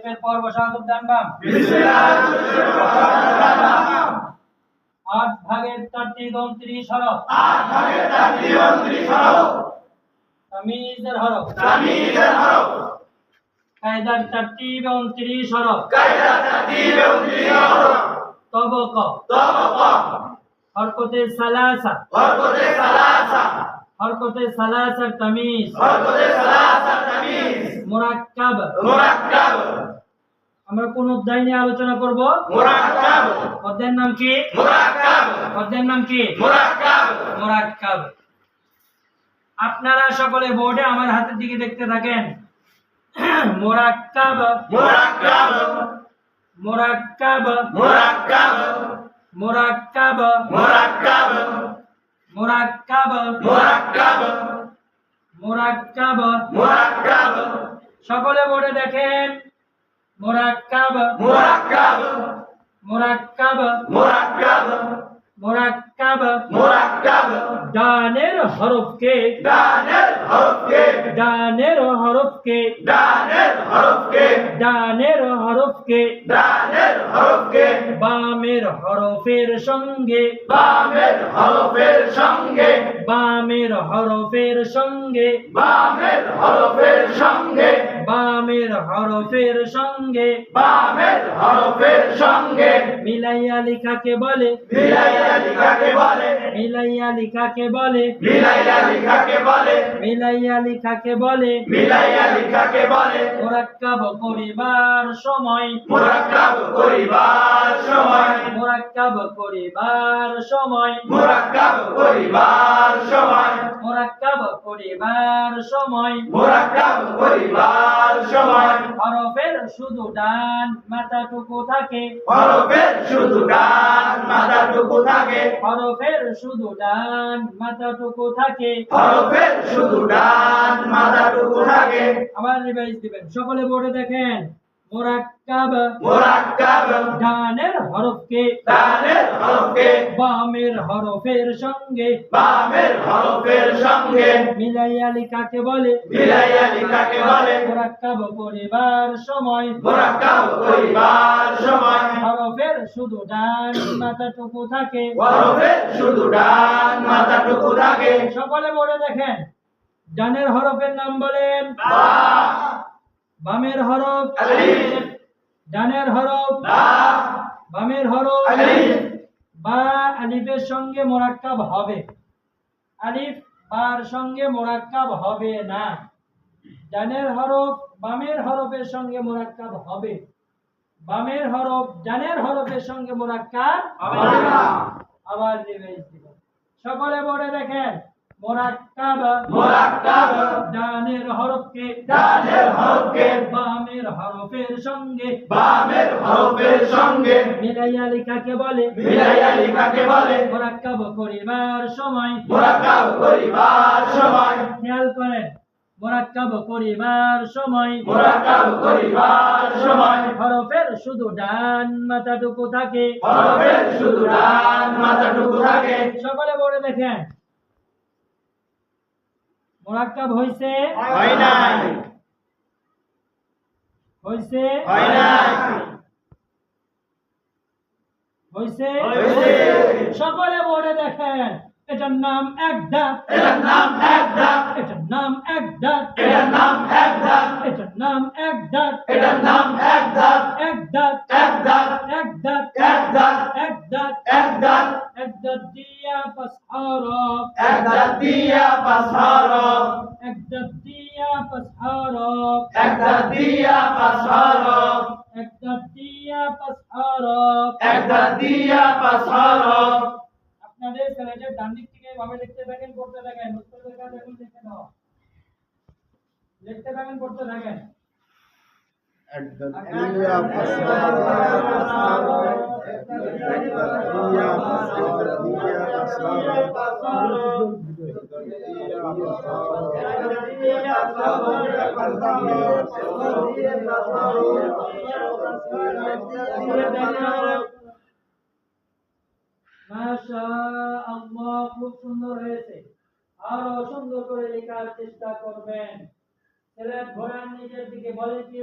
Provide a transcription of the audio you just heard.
দেবের পর বসাত ডান বাম আট ভাগের চারটি দম ত্রিশ হরফ। আট ভাগের চারটি দম ত্রিশ হরফ। তামিজের হরফ। তামিজের হর কায়দার চারটি এবং ত্রিশ হরফ। কায়দার চারটি এবং ত্রিশ হরফ। তবক তবক হরকতে সালাসা। হরকতে সালাসা। হরকতে সালাসা তামিজ। হরকতে সালাসা তামিজ। মুরাক্কাব আমরা কোন অধ্যায় নিয়ে আলোচনা করব অধ্যায়ের নাম কি অধ্যায়ের নাম কি মুরাক্কাব আপনারা সকলে বোর্ডে আমার হাতের দিকে দেখতে থাকেন মুরাক্কাব মুরাক্কাব মুরাক্কাব মুরাক্কাব মুরাক্কাব সকলে বোর্ডে দেখেন মুরাক্কাব। মুরাক্কাব। মুরাক্কাব। ডানের হরফকে। ডানের হরফকে। ডানের হরফকে। বামের হরফের সঙ্গে। বামের হরফের সঙ্গে। বামের হরফের সঙ্গে। বামের হরফের সঙ্গে। বামের হরফের সঙ্গে। বামের হরফের সঙ্গে। মিলাইয়া লিখাকে বলে। মিলাইয়া লিখাকে বলে। মিলাইয়া লিখাকে বলে। মিলাইয়া লিখাকে বলে। মিলাইয়া লিখাকে বলে। মিলাইয়া লিখাকে বলে। মোরাক্কাব করিবার সময়। মুরাক্কাব করিবার সময়। মোরাক্কাব করিবার সময়। মুরাক্কাব করিবার সময়। মোরাক্কাব করিবার সময়। মুরাক্কাব করিবার সময়। হরফের শুধু ডান মাথাটুকু থাকে। হরফের শুধু ডান মাথাটুকু থাকে। হরফের শুধু ডান মাথাটুকু থাকে। হরফের শুধু ডান মাথাটুকু থাকে। আবার রিভাইজ দিবেন। সকলে বোর্ডে দেখেন। মোরাক্কাব। মুরাক্কাব। ডানের হরফকে। ডানের হরফকে। বামের হরফের সঙ্গে। বামের হরফের সঙ্গে। মিলাইয়া লিখাকে বলে। মিলাইয়া লিখাকে বলে। মোরাক্কাব করিবার সময়। মুরাক্কাব করিবার সময়। হরফের শুধু ডান মাথাটুকু থাকে। হরফের শুধু ডান মাথাটুকু থাকে। সকলে বোর্ডে দেখেন ডানের হরফের নাম বলেন। বা। বামের হরফ আলিফ। ডানের হরফ বামের হরফ আলিফ। বা আলিফের সঙ্গে মোরাক্কাব হবে। আলিফ বার সঙ্গে মোরাক্কাব হবে না। ডানের হরফ বামের হরফের সঙ্গে মোরাক্কাব হবে। বামের হরফ ডানের হরফের সঙ্গে মোরাক্কাব হবে না। আবার রিভাইজ দিব সকলে বলে দেখেন। মোরাক্কাব মুরাক্কাব ডানের হরফকে ডানের হরফকে বামের হরফের সঙ্গে বামের হরফের সঙ্গে মিলাইয়া লিখাকে বলে মিলাইয়া লিখাকে বলে মোরাক্কাব করিবার সময় মুরাক্কাব করিবার সময় খেয়াল করেন মোরাক্কাব করিবার সময় মুরাক্কাব করিবার সময় হরফের শুধু ডান মাথাটুকু থাকে হরফের শুধু ডান মাথাটুকু থাকে। সকলে বলে দেখেন মোরাক্কাব হইছে হয় নাই হইছে হয় নাই হইছে হইছে। সকলে বলে দেখেন এটার নাম এক দাঁত এটার নাম এক দাঁত এটার নাম এক দাঁত এটার নাম এক দাঁত এটার নাম এক দাঁত এটার নাম এক দাঁত এক দাঁত এক দাঁত এক দাঁত এক দাঁত এক দাঁত এক দাঁত এক দাঁত الددية فاسحارة الددية فاسحارة الددية فاسحارة الددية فاسحارة الددية فاسحارة الددية فاسحارة আপনাদের স্যালাইডের ডান দিক থেকে ভাবে লিখতে থাকেন পড়তে থাকেন উত্তর দেখা দেখুন লিখে দাও লিখতে থাকেন পড়তে থাকেন الددية فاسحارة খুব সুন্দর হয়েছে। আরও সুন্দর করে লেখার চেষ্টা করবেন ছেলে ঘোড়ার নিজের দিকে বলে কি